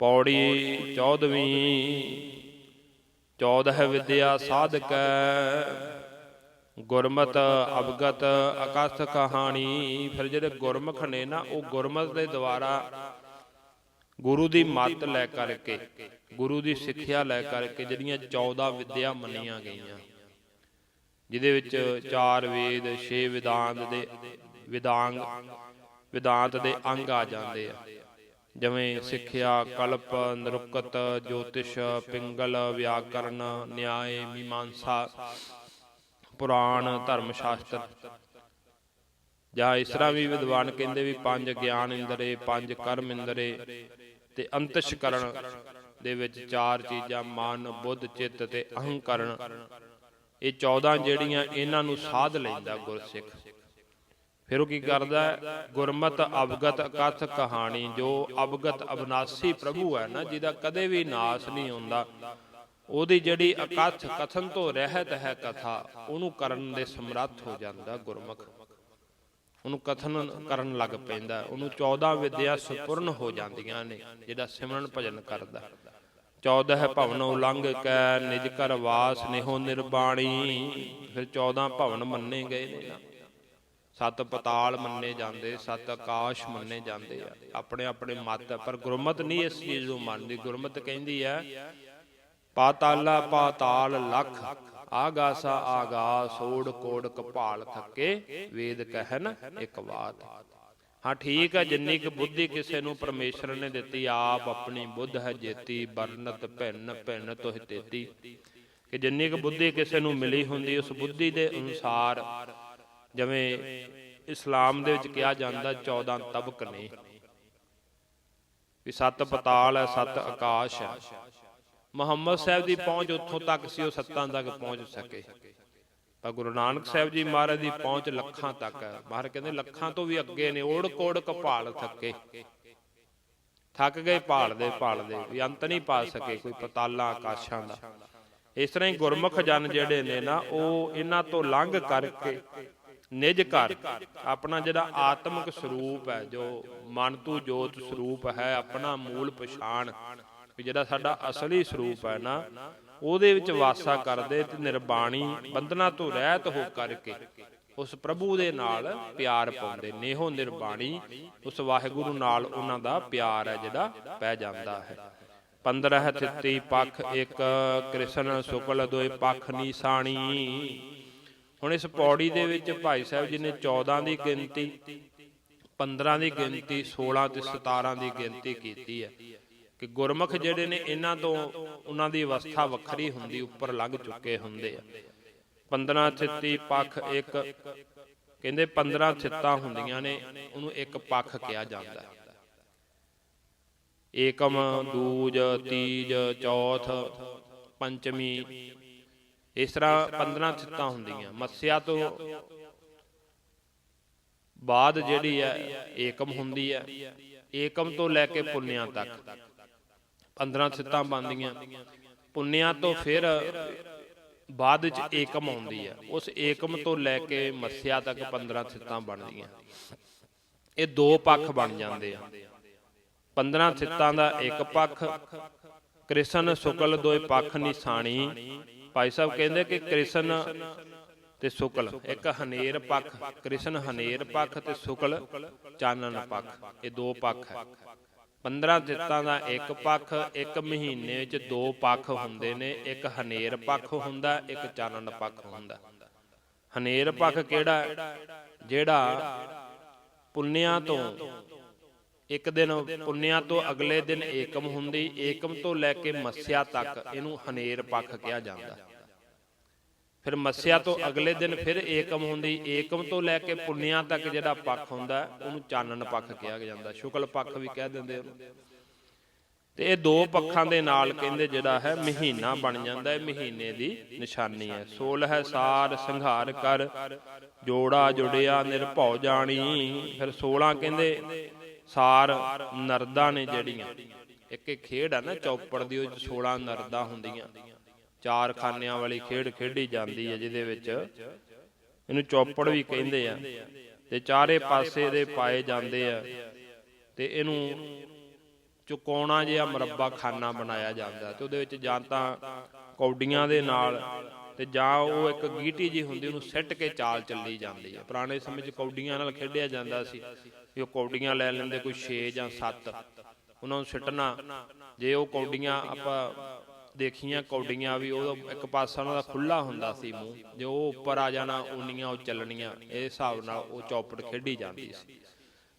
ਪੌੜੀ 14ਵੀਂ 14 ਵਿਦਿਆ ਸਾਧਕੈ ਗੁਰਮਤ ਅਵਗਤ ਅਕਥ ਕਹਾਣੀ। ਫਿਰ ਜਿਹੜੇ ਗੁਰਮੁਖ ਨੇ ਨਾ ਉਹ ਗੁਰਮਤ ਦੇ ਦੁਆਰਾ ਗੁਰੂ ਦੀ ਮੱਤ ਲੈ ਕਰਕੇ ਗੁਰੂ ਦੀ ਸਿੱਖਿਆ ਲੈ ਕਰਕੇ ਜਿਹੜੀਆਂ 14 ਵਿਦਿਆ ਮੰਨੀਆਂ ਗਈਆਂ ਜਿਹਦੇ ਵਿੱਚ ਚਾਰ ਵੇਦ ਛੇ ਵਿਦਾਂਤ ਦੇ ਵਿਦਾਂਗ ਵਿਦਾਂਤ ਦੇ ਅੰਗ ਆ ਜਾਂਦੇ ਆ। ਜਿਵੇਂ ਸਿੱਖਿਆ, ਕਲਪ, ਨਿਰੁਕਤ, ਜੋਤਿਸ਼, ਪਿੰਗਲ, ਵਿਆਕਰਨ, ਨਿਆਏ, ਮੀਮਾਂਸਾ, ਪੁਰਾਣ ਧਰਮ ਸ਼ਾਸਤਰ ਜਾਂ ਇਸ ਤਰ੍ਹਾਂ ਵੀ ਵਿਦਵਾਨ ਕਹਿੰਦੇ ਵੀ ਪੰਜ ਗਿਆਨ ਇੰਦਰੇ, ਪੰਜ ਕਰਮ ਇੰਦਰੇ ਤੇ ਅੰਤਸ਼ਕਰਨ ਦੇ ਵਿੱਚ ਚਾਰ ਚੀਜ਼ਾਂ, ਮਨ, ਬੁੱਧ, ਚਿੱਤ ਤੇ ਅਹੰਕਰਨ। ਇਹ 14 ਜਿਹੜੀਆਂ ਇਹਨਾਂ ਨੂੰ ਸਾਧ ਲੈਂਦਾ ਗੁਰਸਿੱਖ। ਫਿਰ ਉਹ ਕੀ ਕਰਦਾ ਹੈ? ਗੁਰਮਤ ਅਵਗਤ ਅਕਥ ਕਹਾਣੀ, ਜੋ ਅਵਗਤ ਅਬਨਾਸੀ ਪ੍ਰਭੂ ਹੈ ਨਾ, ਜਿਹਦਾ ਕਦੇ ਵੀ ਨਾਸ ਨਹੀਂ ਹੁੰਦਾ। ਉਹਦੀ ਜਿਹੜੀ ਅਕਥ ਕਥਨ ਤੋਂ ਰਹਿਤ ਹੈ ਕਥਾ, ਉਹਨੂੰ ਕਰਨ ਦੇ ਸਮਰੱਥ ਹੋ ਜਾਂਦਾ ਗੁਰਮੁਖ। ਉਹਨੂੰ ਕਥਨ ਕਰਨ ਲੱਗ ਪੈਂਦਾ, ਉਹਨੂੰ 14 ਵਿਦਿਆ ਸੁਪੂਰਨ ਹੋ ਜਾਂਦੀਆਂ ਨੇ ਜਿਹੜਾ ਸਿਮਰਨ ਭਜਨ ਕਰਦਾ। 14 ਭਵਨ ਉਲੰਘ ਕੈ, ਨਿਜ ਕਰ ਵਾਸ ਨਿਹੋ ਨਿਰਬਾਣੀ। ਫਿਰ 14 ਭਵਨ ਮੰਨੇ ਗਏ ਨੇ ਨਾ। ਸਤ ਪਤਾਲ ਮੰਨੇ ਜਾਂਦੇ ਸਤ ਆਕਾਸ਼ ਮੰਨੇ ਜਾਂਦੇ ਆ। ਆਪਣੇ ਆਪਣੇ ਮਤ ਪਰ ਗੁਰਮਤ ਨਹੀਂ ਇਸ ਚੀਜ਼ ਨੂੰ ਮੰਨਦੀ। ਗੁਰਮਤ ਕਹਿੰਦੀ ਹੈ, ਪਾਤਾਲਾ ਪਾਤਾਲ ਲਖ, ਆਗਾਸਾ ਆਗਾਸ, ਓੜ ਕੋੜ ਕਪਾਲ ਥੱਕੇ, ਵੇਦ ਕਹਿਨ ਇੱਕ ਬਾਤ ਹਾਂ, ਠੀਕ ਹੈ, ਜਿੰਨੀ ਕੁ ਬੁੱਧੀ ਕਿਸੇ ਨੂੰ ਪਰਮੇਸ਼ਰ ਨੇ ਦਿੱਤੀ, ਆਪ ਆਪਣੀ ਬੁੱਧ ਹੈ ਜੇਤੀ ਬਰਨਤ ਭਿੰਨ ਭਿੰਨ ਤੋਹਿ ਤੇਤੀ। ਕਿ ਜਿੰਨੀ ਕੁ ਬੁੱਧੀ ਕਿਸੇ ਨੂੰ ਮਿਲੀ ਹੁੰਦੀ, ਉਸ ਬੁੱਧੀ ਦੇ ਅਨੁਸਾਰ ਜਿਵੇਂ ਇਸਲਾਮ ਦੇ ਵਿੱਚ ਕਿਹਾ ਜਾਂਦਾ 14 ਤਬਕ ਨੇ ਵੀ ਸੱਤ ਪਤਾਲ ਹੈ, ਸੱਤ ਆਕਾਸ਼ ਹੈ। ਮੁਹੰਮਦ ਸਾਹਿਬ ਦੀ ਪਹੁੰਚ ਉੱਥੋਂ ਤੱਕ ਸੀ, ਉਹ ਸੱਤਾਂ ਤੱਕ ਪਹੁੰਚ ਸਕੇ। ਪਰ ਗੁਰੂ ਨਾਨਕ ਸਾਹਿਬ ਜੀ ਮਹਾਰਾਜ ਦੀ ਪਹੁੰਚ ਲੱਖਾਂ ਤੱਕ ਹੈ। ਮਹਾਰਾਜ ਕਹਿੰਦੇ ਲੱਖਾਂ ਤੋਂ ਵੀ ਅੱਗੇ ਨੇ ਓੜ ਕੋੜ ਕਪਾਲ ਥੱਕੇ। ਥੱਕ ਗਏ ਭਾਲਦੇ ਭਾਲਦੇ ਵੀ ਅੰਤ ਨਹੀਂ ਪਾ ਸਕੇ ਕੋਈ ਪਤਾਲਾਂ ਆਕਾਸ਼ਾਂ ਦਾ। ਇਸ ਤਰ੍ਹਾਂ ਹੀ ਗੁਰਮੁਖ ਜਨ ਜਿਹੜੇ ਨੇ ਨਾ, ਉਹ ਇਹਨਾਂ ਤੋਂ ਲੰਘ ਕਰਕੇ ਨਿਜ ਘਰ। ਆਪਣਾ ਜਿਹੜਾ ਆਤਮਿਕ ਸਰੂਪ ਹੈ, ਜੋ ਮਨ ਤੋਂ ਜੋਤ ਸਰੂਪ ਹੈ, ਆਪਣਾ ਮੂਲ ਪਛਾਣ ਜਿਹੜਾ ਸਾਡਾ ਅਸਲੀ ਸਰੂਪ ਹੈ ਨਾ, ਉਹਦੇ ਵਿੱਚ ਵਾਸਾ ਕਰਦੇ ਤੇ ਨਿਰਬਾਣੀ ਬੰਧਨਾ ਤੋਂ ਰਹਿਤ ਹੋ ਕਰਕੇ ਉਸ ਪ੍ਰਭੂ ਦੇ ਨਾਲ ਪਿਆਰ ਪਾਉਂਦੇ ਨੇਹੋ ਨਿਰਬਾਣੀ ਉਸ ਵਾਹਿਗੁਰੂ ਨਾਲ ਉਹਨਾਂ ਦਾ ਪਿਆਰ ਹੈ, ਜਿਹੜਾ ਪੈ ਜਾਂਦਾ ਹੈ। 15 ਤਿੱਤੀ ਪੱਖ ਇੱਕ, ਕ੍ਰਿਸ਼ਨ ਸ਼ੁਕਲ ਦੋਏ ਪੱਖ ਨੀਸਾਣੀ। ਹੁਣ ਇਸ ਪੌੜੀ ਦੇ ਵਿੱਚ ਭਾਈ ਸਾਹਿਬ ਜੀ ਨੇ 14 ਦੀ ਗਿਣਤੀ 15 ਦੀ ਗਿਣਤੀ 16 ਤੇ 17 ਦੀ ਗਿਣਤੀ ਕੀਤੀ ਹੈ ਕਿ ਗੁਰਮੁਖ ਜਿਹੜੇ ਨੇ ਇਹਨਾਂ ਤੋਂ ਉਹਨਾਂ ਦੀ ਅਵਸਥਾ ਵੱਖਰੀ ਹੁੰਦੀ, ਉੱਪਰ ਲੱਗ ਚੁੱਕੇ ਹੁੰਦੇ ਆ। 15 ਥਿੱਤੀ ਪੱਖ ਇੱਕ, ਕਹਿੰਦੇ 15 ਥਿੱਤਾਂ ਹੁੰਦੀਆਂ ਨੇ, ਉਹਨੂੰ ਇੱਕ ਪੱਖ ਕਿਹਾ ਜਾਂਦਾ ਹੈ। ਏਕਮ, ਦੂਜ, ਤੀਜ, ਚੌਥ, ਪੰਚਮੀ ਇਸ ਤਰ੍ਹਾਂ 15 ਥਿੱਤਾਂ ਹੁੰਦੀਆਂ। ਮੱਸਿਆ ਤੋਂ ਬਾਅਦ ਜਿਹੜੀ ਹੈ ਏਕਮ ਹੁੰਦੀ ਹੈ। ਏਕਮ ਤੋਂ ਲੈ ਕੇ ਪੁੰਨਿਆਂ ਤੱਕ। 15 ਥਿੱਤਾਂ ਬਣਦੀਆਂ। ਪੁੰਨਿਆਂ ਤੋਂ ਫਿਰ ਬਾਅਦ ਵਿੱਚ ਏਕਮ ਆਉਂਦੀ ਹੈ। ਉਸ ਏਕਮ ਤੋਂ ਲੈ ਕੇ ਮੱਸਿਆ ਤੱਕ 15 ਥਿੱਤਾਂ ਬਣਦੀਆਂ। ਇਹ ਦੋ ਪੱਖ ਬਣ ਜਾਂਦੇ ਆ। 15 ਥਿੱਤਾਂ ਦਾ ਇੱਕ ਪੱਖ। ਕ੍ਰਿਸ਼ਨ ਸ਼ੁਕਲ ਦੋਏ ਪੱਖ ਨਿਸ਼ਾਨੀ ਭਾਈ ਸਾਹਿਬ ਕਹਿੰਦੇ ਕਿ ਕ੍ਰਿਸ਼ਨ ਤੇ ਸ਼ੁਕਲ ਇੱਕ ਹਨੇਰ ਪੱਖ ਕ੍ਰਿਸ਼ਨ ਹਨੇਰ ਪੱਖ ਤੇ ਸ਼ੁਕਲ ਚਾਨਣ ਪੱਖ ਇਹ ਦੋ ਪੱਖ ਹੈ। 15 ਥਿੱਤਾਂ ਦਾ ਇੱਕ ਪੱਖ ਇੱਕ ਮਹੀਨੇ ਵਿੱਚ ਦੋ ਪੱਖ ਹੁੰਦੇ ਨੇ ਇੱਕ ਹਨੇਰ ਪੱਖ ਹੁੰਦਾ ਇੱਕ ਚਾਨਣ ਪੱਖ ਹੁੰਦਾ। ਹਨੇਰ ਪੱਖ ਕਿਹੜਾ? ਜਿਹੜਾ ਪੁੰਨਿਆਂ ਤੋਂ ਇੱਕ ਦਿਨ ਪੁੰਨਿਆਂ ਤੋਂ ਅਗਲੇ ਦਿਨ ਏਕਮ ਹੁੰਦੀ ਏਕਮ ਤੋਂ ਲੈ ਕੇ ਮੱਸਿਆ ਤੱਕ ਇਹਨੂੰ ਹਨੇਰ ਪੱਖ ਕਿਹਾ ਜਾਂਦਾ। ਫਿਰ ਮੱਸਿਆ ਤੋਂ ਅਗਲੇ ਦਿਨ ਫਿਰ ਏਕਮ ਹੁੰਦੀ, ਏਕਮ ਤੋਂ ਲੈ ਕੇ ਪੁੰਨਿਆਂ ਤੱਕ ਜਿਹੜਾ ਪੱਖ ਹੁੰਦਾ, ਉਹਨੂੰ ਚਾਨਣ ਪੱਖ ਕਿਹਾ ਜਾਂਦਾ, ਸ਼ੁਕਲ ਪੱਖ ਵੀ ਕਹਿ ਦਿੰਦੇ ਉਹਨੂੰ। ਤੇ ਇਹ ਦੋ ਪੱਖਾਂ ਦੇ ਨਾਲ ਕਹਿੰਦੇ ਜਿਹੜਾ ਹੈ, ਮਹੀਨਾ ਬਣ ਜਾਂਦਾ ਹੈ ਮਹੀਨੇ ਦੀ ਨਿਸ਼ਾਨੀ ਹੈ। ਸੋਲ ਹੈ ਸਾਰ, ਸੰਘਾਰ ਕਰ, ਜੋੜਾ ਜੁੜਿਆ ਨਿਰਭਉ ਜਾਣੀ। ਫਿਰ 16 ਕਹਿੰਦੇ, ਸਾਰ ਨਰਦਾ ਨੇ ਜਿਹੜੀਆਂ। ਇੱਕ ਇੱਕ ਖੇਡ ਆ ਨਾ, ਚੌਪੜ ਦੀ, ਉਹ 'ਚ 16 ਨਰਦਾ ਹੁੰਦੀਆਂ। ਚਾਰ ਖਾਨਿਆਂ ਵਾਲੀ ਖੇਡ ਖੇਡੀ ਜਾਂਦੀ ਹੈ, ਜਿਹਦੇ ਵਿੱਚ ਇਹਨੂੰ ਚੌਪੜ ਵੀ ਕਹਿੰਦੇ ਆ ਤੇ ਚਾਰੇ ਪਾਸੇ ਦੇ ਪਾਏ ਜਾਂਦੇ ਆ ਤੇ ਇਹਨੂੰ ਚੁਕੋਣਾ ਜਿਹਾ ਮਰੱਬਾ ਖਾਨਾ ਬਣਾਇਆ ਜਾਂਦਾ ਤੇ ਉਹਦੇ ਵਿੱਚ ਜਾਂ ਤਾਂ ਕੌਡੀਆਂ ਦੇ ਨਾਲ ਤੇ ਜਾਂ ਉਹ ਇੱਕ ਗੀਟੀ ਜੀ ਹੁੰਦੀ, ਉਹਨੂੰ ਸਿੱਟ ਕੇ ਚਾਲ ਚੱਲੀ ਜਾਂਦੀ ਹੈ ਪੁਰਾਣੇ ਸਮੇਂ 'ਚ ਕੌਡੀਆਂ ਨਾਲ ਖੇਡਿਆ ਜਾਂਦਾ ਸੀ ਵੀ ਉਹ ਕੌਡੀਆਂ ਲੈ ਲੈਂਦੇ ਕੋਈ 6 ਜਾਂ 7 ਉਹਨਾਂ ਨੂੰ ਸਿੱਟਣਾ, ਜੇ ਉਹ ਕੌਡੀਆਂ ਆਪਾਂ ਦੇਖੀਆਂ ਕੌਡੀਆਂ ਵੀ ਉਹ ਇੱਕ ਪਾਸਾ ਉਹਨਾਂ ਦਾ ਖੁੱਲਾ ਹੁੰਦਾ ਸੀ ਮੂੰਹ, ਜੇ ਉਹ ਉੱਪਰ ਆ ਜਾਣਾ, ਉਨੀਆਂ ਉਹ ਚੱਲਣੀਆਂ, ਇਹ ਹਿਸਾਬ ਨਾਲ ਉਹ ਚੌਪੜ ਖੇਡੀ ਜਾਂਦੀ ਸੀ।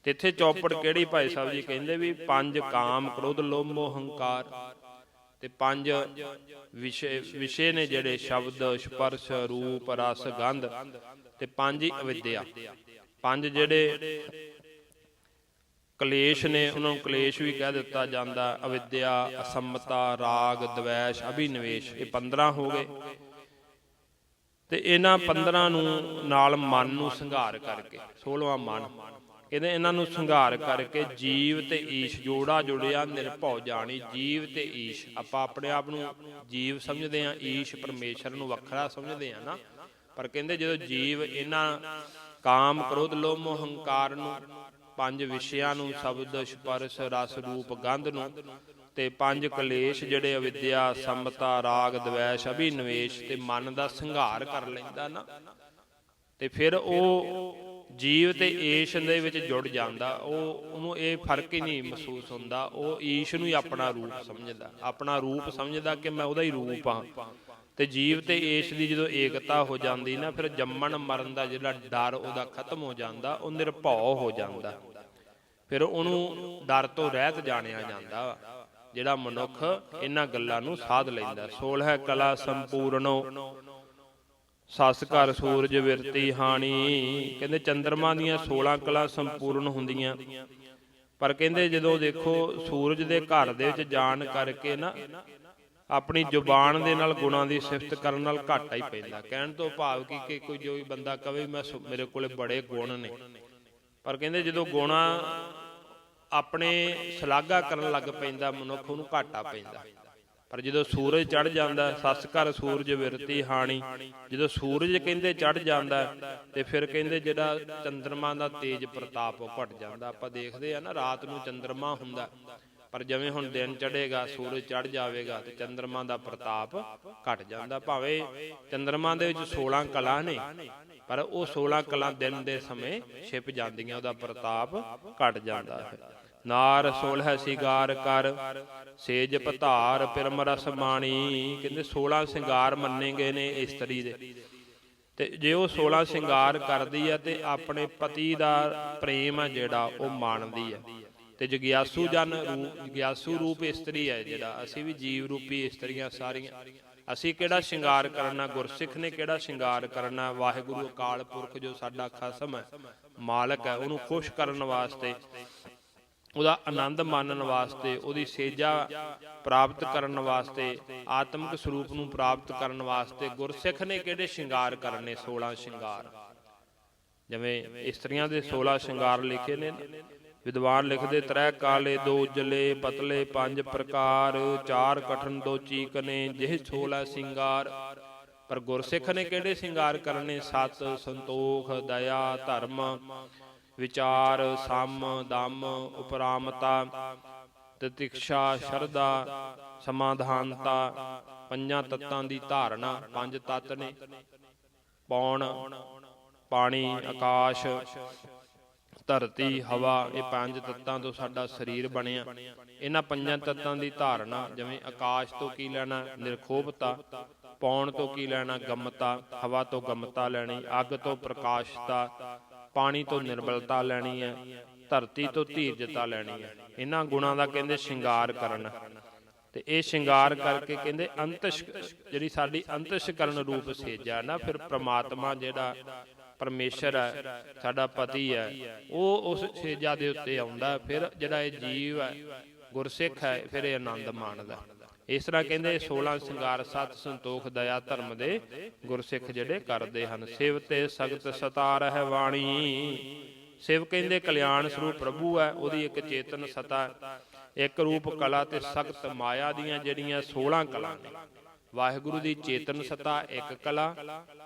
ਤੇ ਇੱਥੇ ਚੌਪੜ ਕਿਹੜੀ ਭਾਈ ਸਾਹਿਬ ਜੀ ਕਹਿੰਦੇ ਵੀ ਪੰਜ ਕਾਮ ਕ੍ਰੋਧ ਲੋਭ ਮੋਹ ਹੰਕਾਰ ਤੇ ਪੰਜ ਵਿਸ਼ੇ ਵਿਸ਼ੇ ਨੇ ਜਿਹੜੇ ਸ਼ਬਦ, ਸਪਰਸ਼, ਰੂਪ, ਰਸ, ਗੰਧ ਤੇ ਪੰਜ ਹੀ ਅਵਿਦਿਆ। ਪੰਜ ਜਿਹੜੇ ਕਲੇਸ਼ ਨੇ ਉਹਨਾਂ ਨੂੰ ਕਲੇਸ਼ ਵੀ ਕਹਿ ਦਿੱਤਾ ਜਾਂਦਾ, ਅਵਿਦਿਆ, ਅਸੰਮਤਾ, ਰਾਗ, ਦਵੇਸ਼, ਅਭਿਨਵੇਸ਼, ਇਹ 15 ਹੋ ਗਏ। ਤੇ ਇਹਨਾਂ 15 ਨੂੰ ਨਾਲ ਮਨ ਨੂੰ ਸੰਘਾਰ ਕਰਕੇ 16ਵਾਂ ਮਨ ਕਹਿੰਦੇ ਇਹਨਾਂ ਨੂੰ ਸੰਘਾਰ ਕਰਕੇ ਜੀਵ ਤੇ ਈਸ਼ ਜੋੜਾ ਜੁੜਿਆ, ਨਿਰਭਉ ਜਾਣੀ, ਜੀਵ ਤੇ ਈਸ਼। ਆਪਾਂ ਆਪਣੇ ਆਪ ਨੂੰ ਜੀਵ ਸਮਝਦੇ ਆ ਈਸ਼ ਪਰਮੇਸ਼ਰ ਨੂੰ ਵੱਖਰਾ ਸਮਝਦੇ ਆ ਨਾ। ਪਰ ਕਹਿੰਦੇ ਜਦੋਂ ਜੀਵ ਇਹਨਾਂ ਕਾਮ, ਕ੍ਰੋਧ, ਲੋਭ, ਮੋਹ, ਹੰਕਾਰ ਨੂੰ ਪੰਜ ਵਿਸ਼ਿਆਂ ਨੂੰ ਸ਼ਬਦ, ਸਪਰਸ਼, ਰਸ, ਰੂਪ, ਗੰਧ ਨੂੰ ਤੇ ਪੰਜ ਕਲੇਸ਼ ਜਿਹੜੇ ਅਵਿਦਿਆ, ਸੰਮਤਾ, ਰਾਗ, ਦਵੇਸ਼, ਅਭਿਨਵੇਸ਼ ਤੇ ਮਨ ਦਾ ਸੰਘਾਰ ਕਰ ਲੈਂਦਾ ਨਾ। ਤੇ ਫਿਰ ਉਹ ਜੀਵ ਤੇ ਈਸ਼ ਦੇ ਵਿੱਚ ਜੁੜ ਜਾਂਦਾ। ਉਹ, ਉਹਨੂੰ ਇਹ ਫ਼ਰਕ ਹੀ ਨਹੀਂ ਮਹਿਸੂਸ ਹੁੰਦਾ। ਉਹ ਈਸ਼ ਨੂੰ ਹੀ ਆਪਣਾ ਰੂਪ ਸਮਝਦਾ। ਆਪਣਾ ਰੂਪ ਸਮਝਦਾ ਕਿ ਮੈਂ ਉਹਦਾ ਹੀ ਰੂਪ ਹਾਂ। ਤੇ ਜੀਵ ਤੇ ਏਸ਼ ਦੀ ਜਦੋਂ ਏਕਤਾ ਹੋ ਜਾਂਦੀ ਨਾ, ਫਿਰ ਜੰਮਣ ਮਰਨ ਦਾ ਜਿਹੜਾ ਡਰ ਉਹਦਾ ਖਤਮ ਹੋ ਜਾਂਦਾ, ਉਹ ਨਿਰਭਉ ਹੋ ਜਾਂਦਾ। ਫਿਰ ਉਹਨੂੰ ਡਰ ਤੋਂ ਰਹਿਤ ਜਾਣਿਆ ਜਾਂਦਾ ਜਿਹੜਾ ਮਨੁੱਖ ਇਹਨਾਂ ਗੱਲਾਂ ਨੂੰ ਸਾਧ ਲੈਂਦਾ। 16 ਕਲਾ ਸੰਪੂਰਨੋ, ਸੱਸ ਘਰ ਸੂਰਜ ਵਿਰਤੀ ਹਾਣੀ। ਕਹਿੰਦੇ ਚੰਦਰਮਾ ਦੀਆਂ 16 ਕਲਾ ਸੰਪੂਰਨ ਹੁੰਦੀਆਂ। ਪਰ ਕਹਿੰਦੇ ਜਦੋਂ ਦੇਖੋ ਸੂਰਜ ਦੇ ਘਰ ਦੇ ਵਿੱਚ ਜਾਣ ਕਰਕੇ ਨਾ ਆਪਣੀ ਜ਼ੁਬਾਨ ਦੇ ਨਾਲ ਗੁਣਾਂ ਦੀ ਸਿਫਤ ਕਰਨ ਨਾਲ ਘਾਟਾ ਹੀ ਪੈਂਦਾ। ਕਹਿਣ ਤੋਂ ਭਾਵ ਕੀ ਕਿ ਕੋਈ ਜੋ ਵੀ ਬੰਦਾ ਕਵੇ ਮੈਂ ਮੇਰੇ ਕੋਲੇ ਬੜੇ ਗੁਣ ਨੇ। ਪਰ ਕਹਿੰਦੇ ਜਦੋਂ ਗੁਣਾ ਆਪਣੇ ਸ਼ਲਾਘਾ ਕਰਨ ਲੱਗ ਪੈਂਦਾ ਮਨੁੱਖ ਉਹਨੂੰ ਘਾਟਾ ਪੈਂਦਾ। ਪਰ ਜਦੋਂ ਸੂਰਜ ਚੜ ਜਾਂਦਾ ਸੱਸ ਘਰ ਸੂਰਜ ਵਿਰਤੀ ਹਾਣੀ। ਜਦੋਂ ਸੂਰਜ ਕਹਿੰਦੇ ਚੜ ਜਾਂਦਾ ਤੇ ਫਿਰ ਕਹਿੰਦੇ ਜਿਹੜਾ ਚੰਦਰਮਾ ਦਾ ਤੇਜ ਪ੍ਰਤਾਪ ਉਹ ਘਟ ਜਾਂਦਾ। ਆਪਾਂ ਦੇਖਦੇ ਆ ਨਾ ਰਾਤ ਨੂੰ ਚੰਦਰਮਾ ਹੁੰਦਾ। ਪਰ ਜਿਵੇਂ ਹੁਣ ਦਿਨ ਚੜੇਗਾ ਸੂਰਜ ਚੜ ਜਾਵੇਗਾ ਤੇ ਚੰਦਰਮਾ ਦਾ ਪ੍ਰਤਾਪ ਘਟ ਜਾਂਦਾ। ਭਾਵੇਂ ਚੰਦਰਮਾ ਦੇ ਵਿੱਚ 16 ਕਲਾ ਨੇ, ਪਰ ਉਹ 16 ਕਲਾ ਦਿਨ ਦੇ ਸਮੇਂ ਛਿਪ ਜਾਂਦੀਆਂ, ਉਹਦਾ ਪ੍ਰਤਾਪ ਘਟ ਜਾਂਦਾ ਹੈ। ਨਾਰ ਸੋਲਹ ਸਿੰਗਾਰ ਕਰ, ਸੇਜ ਪਧਾਰ ਪਿਰਮ ਰਸ ਮਾਣੀ। ਕਹਿੰਦੇ 16 ਸਿੰਗਾਰ ਮੰਨੇ ਗਏ ਨੇ ਇਸਤਰੀ ਦੇ। ਤੇ ਜੇ ਉਹ 16 ਸਿੰਗਾਰ ਕਰਦੀ ਹੈ ਤੇ ਆਪਣੇ ਪਤੀ ਦਾ ਪ੍ਰੇਮ ਹੈ ਜਿਹੜਾ, ਉਹ ਮਾਣਦੀ ਹੈ। ਤੇ ਜਗਿਆਸੂ ਜਨ ਜਗਿਆਸੂ ਰੂਪ ਇਸਤਰੀ ਹੈ ਜਿਹੜਾ, ਅਸੀਂ ਵੀ ਜੀਵ ਰੂਪੀ ਇਸਤਰੀਆਂ ਸਾਰੀਆਂ। ਅਸੀਂ ਕਿਹੜਾ ਸ਼ਿੰਗਾਰ ਕਰਨਾ, ਗੁਰਸਿੱਖ ਨੇ ਕਿਹੜਾ ਸ਼ਿੰਗਾਰ ਕਰਨਾ, ਵਾਹਿਗੁਰੂ ਅਕਾਲ ਪੁਰਖ ਜੋ ਸਾਡਾ ਖਸਮ ਹੈ, ਮਾਲਕ ਹੈ, ਉਹਨੂੰ ਖੁਸ਼ ਕਰਨ ਵਾਸਤੇ, ਉਹਦਾ ਆਨੰਦ ਮਾਣਨ ਵਾਸਤੇ, ਉਹਦੀ ਸੇਜਾ ਪ੍ਰਾਪਤ ਕਰਨ ਵਾਸਤੇ, ਆਤਮਿਕ ਸਰੂਪ ਨੂੰ ਪ੍ਰਾਪਤ ਕਰਨ ਵਾਸਤੇ, ਗੁਰਸਿੱਖ ਨੇ ਕਿਹੜੇ ਸ਼ਿੰਗਾਰ ਕਰਨੇ 16 ਸ਼ਿੰਗਾਰ। ਜਿਵੇਂ ਇਸਤਰੀਆਂ ਦੇ 16 ਸ਼ਿੰਗਾਰ ਲਿਖੇ ਨੇ ਵਿਦਵਾਨ ਲਿਖਦੇ ਤ੍ਰੈ ਕਾਲੇ ਦੋ ਉਜਲੇ ਪਤਲੇ ਪੰਜ ਪ੍ਰਕਾਰ, ਚਾਰ ਕਠਨ ਦੋ ਚੀਕਨੇ, ਜਿਹ 16 ਸ਼ਿੰਗਾਰ। ਪਰ ਗੁਰਸਿੱਖ ਨੇ ਕਿਹੜੇ ਸ਼ਿੰਗਾਰ ਕਰਨੇ? ਸਤ, ਸੰਤੋਖ, ਦਇਆ, ਧਰਮ, ਵਿਚਾਰ, ਸਮ, ਦਮ, ਉਪਰਾਮਤਾ, ਤਿਤਿਕਸ਼ਾ, ਸ਼ਰਧਾ, ਸਮਾਧਾਨਤਾ, ਪੰਜਾਂ ਤੱਤਾਂ ਦੀ ਧਾਰਨਾ ਪੰਜ ਤੱਤ ਨੇ। ਪੌਣ, ਪਾਣੀ, ਆਕਾਸ਼ ਧਰਤੀ ਹਵਾ ਇਹ ਪੰਜ ਤੱਤਾਂ ਤੋਂ ਸਾਡਾ ਸਰੀਰ ਬਣਿਆ। ਇਹਨਾਂ ਪੰਜਾਂ ਤੱਤਾਂ ਦੀ ਧਾਰਨਾ ਜਿਵੇਂ ਆਕਾਸ਼ ਤੋਂ ਕੀ ਲੈਣਾ ਨਿਰਖੋਭਤਾ ਪੌਣ ਤੋਂ ਕੀ ਲੈਣਾ ਗਮਤਾ ਹਵਾ ਤੋਂ ਗਮਤਾ ਲੈਣੀ ਅੱਗ ਤੋਂ ਪ੍ਰਕਾਸ਼ਤਾ ਪਾਣੀ ਤੋਂ ਨਿਰਬਲਤਾ ਲੈਣੀ ਹੈ ਧਰਤੀ ਤੋਂ ਧੀਰਜਤਾ ਲੈਣੀ ਹੈ। ਇਹਨਾਂ ਗੁਣਾਂ ਦਾ ਕਹਿੰਦੇ ਸ਼ਿੰਗਾਰ ਕਰਨਾ। ਤੇ ਇਹ ਸ਼ਿੰਗਾਰ ਕਰਕੇ ਕਹਿੰਦੇ ਅੰਤਸ਼ ਜਿਹੜੀ ਸਾਡੀ ਅੰਤਸ਼ਕਰਨ ਰੂਪ ਸੇਜਾ ਨਾ ਫਿਰ ਪ੍ਰਮਾਤਮਾ ਜਿਹੜਾ ਪਰਮੇਸ਼ਰ ਹੈ, ਸਾਡਾ ਪਤੀ ਹੈ। ਉਹ ਉਸ ਸੇਜਾ ਦੇ ਉੱਤੇ ਆਉਂਦਾ ਫਿਰ ਜਿਹੜਾ ਇਹ ਜੀਵ ਹੈ, ਗੁਰਸਿੱਖ ਹੈ, ਫਿਰ ਇਹ ਆਨੰਦ ਮਾਣਦਾ ਇਸ ਤਰ੍ਹਾਂ ਕਹਿੰਦੇ 16 ਸ਼ਿੰਗਾਰ ਸਤ ਸੰਤੋਖ ਦਇਆ ਧਰਮ ਦੇ ਗੁਰਸਿੱਖ ਜਿਹੜੇ ਕਰਦੇ ਹਨ। ਸਿਵ ਤੇ ਸਖਤ ਸਤਾਰ ਹੈ ਵਾਣੀ ਸਿਵ ਕਹਿੰਦੇ ਕਲਿਆਣ ਸਰੂਪ ਪ੍ਰਭੂ ਹੈ, ਉਹਦੀ ਇੱਕ ਚੇਤਨ ਸਤਾ ਹੈ। ਇੱਕ ਰੂਪ ਕਲਾ ਤੇ ਸਖਤ ਮਾਇਆ ਦੀਆਂ ਜਿਹੜੀਆਂ 16 ਕਲਾ ਨੇ। ਵਾਹਿਗੁਰੂ ਦੀ ਚੇਤਨ ਸਤਾ, ਇੱਕ ਕਲਾ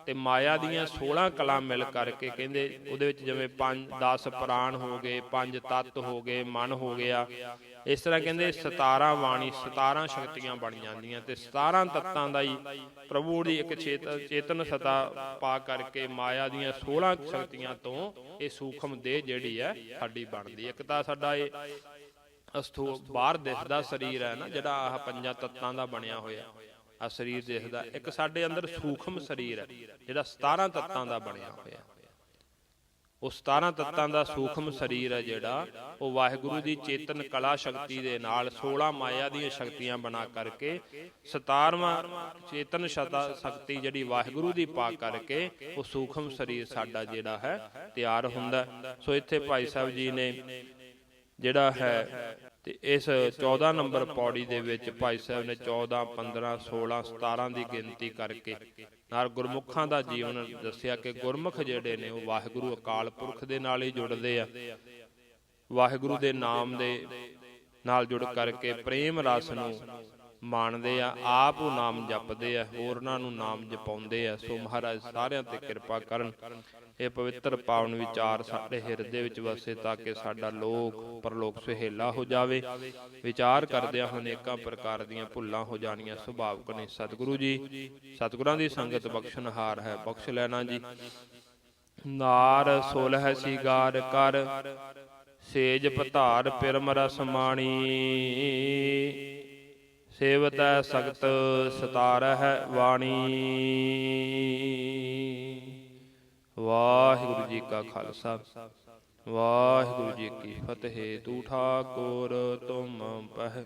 ਤੇ ਮਾਇਆ ਦੀਆਂ 16 ਕਲਾ ਮਿਲ ਕਰਕੇ ਕਹਿੰਦੇ ਉਹਦੇ ਵਿੱਚ ਜਿਵੇਂ 5 10 ਪ੍ਰਾਣ ਹੋ ਗਏ, ਪੰਜ ਤੱਤ ਹੋ ਗਏ, ਮਨ ਹੋ ਗਿਆ। ਇਸ ਤਰ੍ਹਾਂ ਕਹਿੰਦੇ 17 ਬਾਣੀ 17 ਸ਼ਕਤੀਆਂ ਬਣ ਜਾਂਦੀਆਂ ਤੇ 17 ਤੱਤਾਂ ਦਾ ਹੀ ਪ੍ਰਭੂ ਦੀ ਇੱਕ ਚੇਤ, ਚੇਤਨ ਸਤਾ ਪਾ ਕਰਕੇ ਮਾਇਆ ਦੀਆਂ 16 ਸ਼ਕਤੀਆਂ ਤੋਂ ਇਹ ਸੂਖਮ ਦੇਹ ਜਿਹੜੀ ਹੈ ਸਾਡੀ ਬਣਦੀ ਇੱਕ ਤਾਂ ਸਾਡਾ ਇਹ ਅਸਥੂ, ਬਾਹਰ ਦਿਸਦਾ ਸਰੀਰ ਹੈ ਨਾ, ਜਿਹੜਾ ਆਹ ਪੰਜਾਂ ਤੱਤਾਂ ਦਾ ਬਣਿਆ ਹੋਇਆ। ਆ ਸਰੀਰ ਦਿਸਦਾ ਇੱਕ ਸਾਡੇ ਅੰਦਰ ਸੂਖਮ ਸਰੀਰ ਹੈ ਜਿਹੜਾ 17 ਤੱਤਾਂ ਦਾ ਬਣਿਆ ਹੋਇਆ। ਉਹ 17 ਤੱਤਾਂ ਦਾ ਸੂਖਮ ਸਰੀਰ ਹੈ ਜਿਹੜਾ ਉਹ ਵਾਹਿਗੁਰੂ ਦੀ ਚੇਤਨ ਕਲਾ ਸ਼ਕਤੀ ਦੇ ਨਾਲ 16 ਮਾਇਆ ਦੀਆਂ ਸ਼ਕਤੀਆਂ ਬਣਾ ਕਰਕੇ 17ਵਾਂ ਚੇਤਨ ਸ਼ਤਾ ਸ਼ਕਤੀ ਜਿਹੜੀ ਵਾਹਿਗੁਰੂ ਦੀ ਪਾ ਕਰਕੇ ਉਹ ਸੂਖਮ ਸਰੀਰ ਸਾਡਾ ਜਿਹੜਾ ਹੈ ਤਿਆਰ ਹੁੰਦਾ। ਸੋ ਇੱਥੇ ਭਾਈ ਸਾਹਿਬ ਜੀ ਨੇ ਜਿਹੜਾ ਹੈ ਤੇ ਇਸ 14 ਨੰਬਰ ਪੌੜੀ ਦੇ ਵਿੱਚ ਭਾਈ ਸਾਹਿਬ ਨੇ 14 15 16 17 ਦੀ ਗਿਣਤੀ ਕਰਕੇ ਨਾਲ ਗੁਰਮੁਖਾਂ ਦਾ ਜੀਵਨ ਦੱਸਿਆ ਕਿ ਗੁਰਮੁਖ ਜਿਹੜੇ ਨੇ ਉਹ ਵਾਹਿਗੁਰੂ ਅਕਾਲ ਪੁਰਖ ਦੇ ਨਾਲ ਹੀ ਜੁੜਦੇ ਆ। ਵਾਹਿਗੁਰੂ ਦੇ ਨਾਮ ਦੇ ਨਾਲ ਜੁੜ ਕਰਕੇ ਪ੍ਰੇਮ ਰਸ ਨੂੰ ਮਾਣਦੇ ਆ, ਆਪ ਉਹ ਨਾਮ ਜਪਦੇ ਆ, ਹੋਰਨਾਂ ਨੂੰ ਨਾਮ ਜਪਾਉਂਦੇ ਆ। ਸੋ ਮਹਾਰਾਜ, ਸਾਰਿਆਂ ਤੇ ਕਿਰਪਾ ਕਰਨ। ਇਹ ਪਵਿੱਤਰ ਪਾਵਨ ਵਿਚਾਰ ਸਾਡੇ ਹਿਰਦੇ ਵਿੱਚ ਵਸੇ ਤਾਂ ਕਿ ਸਾਡਾ ਲੋਕ, ਪਰਲੋਕ ਸੁਹੇਲਾ ਹੋ ਜਾਵੇ। ਵਿਚਾਰ ਕਰਦਿਆਂ ਅਨੇਕਾਂ ਪ੍ਰਕਾਰ ਦੀਆਂ ਭੁੱਲਾਂ ਹੋ ਜਾਣੀਆਂ। ਸੁਭਾਵਕ ਨੇ ਸਤਿਗੁਰੂ ਜੀ, ਸਤਿਗੁਰਾਂ ਦੀ ਸੰਗਤ ਬਖਸ਼ਣਹਾਰ ਹੈ, ਬਖਸ਼ ਲੈਣਾ ਜੀ। ਨਾਰ ਸੋਲਹ ਸ਼ਿਗਾਰ ਕਰ, ਸੇਜ ਪਧਾਰ ਪਿਰਮ ਰਸ ਮਾਣੀ। ਸੇਵਤੈ ਸਖਤ ਸਤਾਰਹਿ ਵਾਣੀ ਵਾਹਿਗੁਰੂ ਜੀ ਕਾ ਖਾਲਸਾ। ਵਾਹਿਗੁਰੂ ਜੀ ਕੀ ਫਤਿਹ। ਤੂ ਠਾਕੁਰ ਤੁਮ ਪਹਿ।